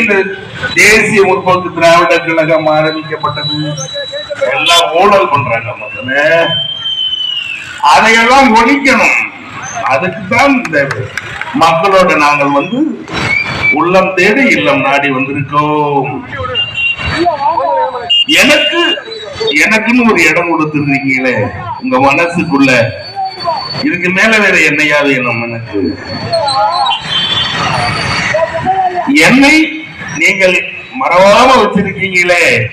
இந்த தேசிய முற்போக்கு திராவிட கழகம் ஆரம்பிக்கப்பட்டது. எல்லாம் ஊழல் பண்றாங்க முதல்ல அதையெல்லாம் ஒழிக்கணும். அதுக்குதான் இந்த மக்களோட நாங்கள் வந்து உள்ளம் தேடி இல்லம் நாடி வந்திருக்கோம். எனக்கு எனக்குன்னு ஒரு இடம் கொடுத்துருக்கீங்களே உங்க மனசுக்குள்ள. இதுக்கு மேல வேற என்னையாவது வேணும் எனக்கு? என்னை நீங்கள் மறவாம வச்சிருக்கீங்களே.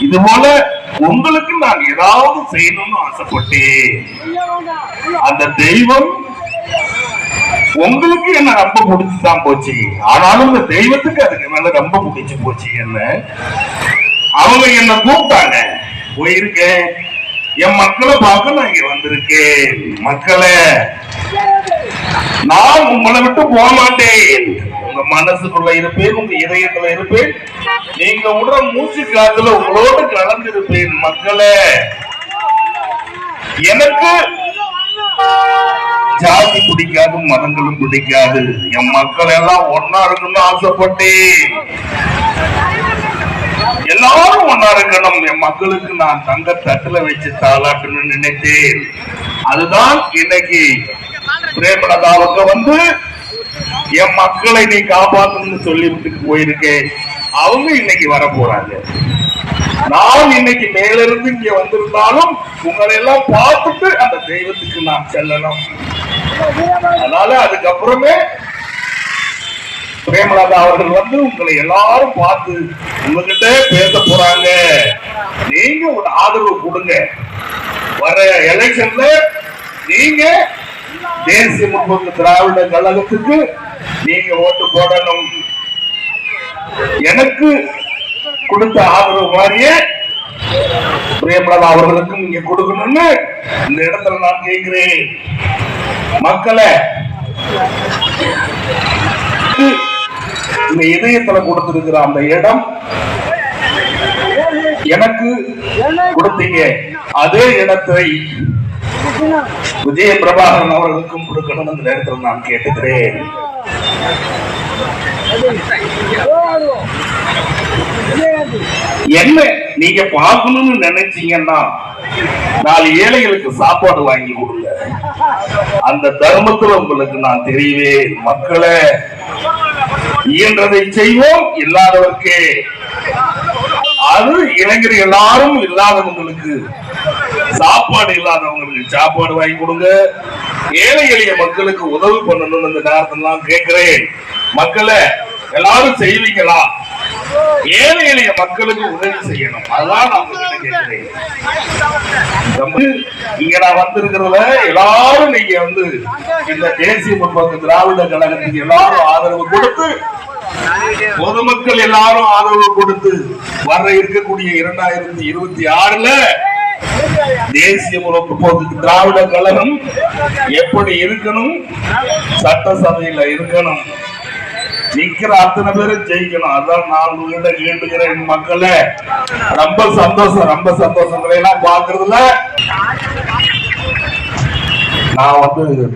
இது போல உங்களுக்கு நான் ஏதாவது செய்யணும்னு ஆசைப்பட்டேன். அந்த தெய்வம் உங்களுக்கு என்ன ரொம்ப பிடிச்சுதான் போச்சு. ஆனாலும் இந்த தெய்வத்துக்கு அதுக்கு மேல ரொம்ப பிடிச்சு போச்சு என்ன? அவங்க என்ன கூப்பிட்டாங்க? போயிருக்கேன். என் மக்களை பார்க்க நான் இங்க வந்திருக்கேன். மக்களை நான் உங்களை விட்டு போக மாட்டேன். மனசுக்குள்ள இருப்பேன் உங்க இதயத்துல இருப்பேன். நீங்க விடுற மூச்சு காத்துல உங்களோடு கலந்து இருப்பேன் மக்களே. எனக்கு ஜாதி பிடிக்காது மதங்களும் பிடிக்காது. என் மக்கள் எல்லாம் ஒன்னா இருக்கணும்னு ஆசைப்பட்டேன். எல்லாரும் ஒன்னா இருக்கணும். என் மக்களுக்கு நான் தங்க தட்டுல வச்சு தாளாட்டணும்னு நினைத்தேன். அதுதான் இன்னைக்கு பிரேமலதாவுக்கு வந்து என் மக்களை நீ காப்பாத்தணும்னு சொல்லி போயிருக்கேன் அவங்க இன்னைக்கு வர போறாங்க. நான் இன்னைக்கு மேல இருந்து இங்க வந்திருந்தாலும் உங்களை எல்லாம் பார்த்துட்டு அந்த தெய்வத்துக்கு நான் செல்லணும். அதனால அதுக்கப்புறமே பிரேமலதா அவர்கள் வந்து உங்களை எல்லாரும் பார்த்து உங்ககிட்ட பேச போறாங்க. நீங்க ஒரு ஆதரவு கொடுங்க. வர எலெக்ஷன்ல நீங்க தேசிய முற்போக்கு திராவிட கழகத்துக்கு நீங்க ஓட்டு போடணும். எனக்கு கொடுத்த ஆதரவு மாதிரியே பிரேமலதா அவர்களுக்கும் நீங்க கொடுக்கணும்னு இந்த இடத்துல நான் கேட்கிறேன். மக்களை இந்த இதயத்துல கொடுத்திருக்கிற அந்த இடம் எனக்கு கொடுத்தீங்க. அதே இடத்தை விஜய பிரபாகரன் அவர்களுக்கும் கொடுக்கணும் இந்த நேரத்தில் நான் கேட்டுக்கிறேன். என்ன நீங்க பார்க்கணும்னு நினைச்சீங்கன்னா நாலு ஏழைகளுக்கு சாப்பாடு வாங்கி கொடுங்க. அந்த தர்மத்துல உங்களுக்கு நான் தெரியவே மக்களை இயன்றதை செய்வோம் இல்லாதவர்க்கே. அது இளைஞர் எல்லாரும் இல்லாதவங்களுக்கு சாப்பாடு இல்லாதவங்களுக்கு சாப்பாடு வாங்கி கொடுங்க. ஏழை எளிய மக்களுக்கு உதவி பண்ணணும்னு இந்த நேரத்தில் கேட்கிறேன். மக்களை எல்லாரும் செய்வீங்களா? ஏழை எளிய மக்களுக்கு உதவி செய்யணும். அதான் நான் கேட்கிறேன். நம்ம இங்க நான் வந்திருக்கிறதுல எல்லாரும் நீங்க வந்து இந்த தேசிய முற்போக்கு திராவிட கழகத்துக்கு எல்லாரும் ஆதரவு கொடுத்து பொதுமக்கள் எல்லாரும் ஆதரவு கொடுத்து வர இருக்கக்கூடிய இரண்டாயிரத்தி இருபத்தி ஆறுல தேசிய முற்போக்கு திராவிட கழகம் எப்படி இருக்கணும்? சட்டசபையில இருக்கணும். நிக்கிற அத்தனை பேரும் ஜெயிக்கணும். அதான் நான் உங்ககிட்ட கேட்டுக்கிறேன் மக்களே. ரொம்ப சந்தோஷம் ரொம்ப சந்தோஷங்களை எல்லாம் பாக்குறதுல நான் வந்து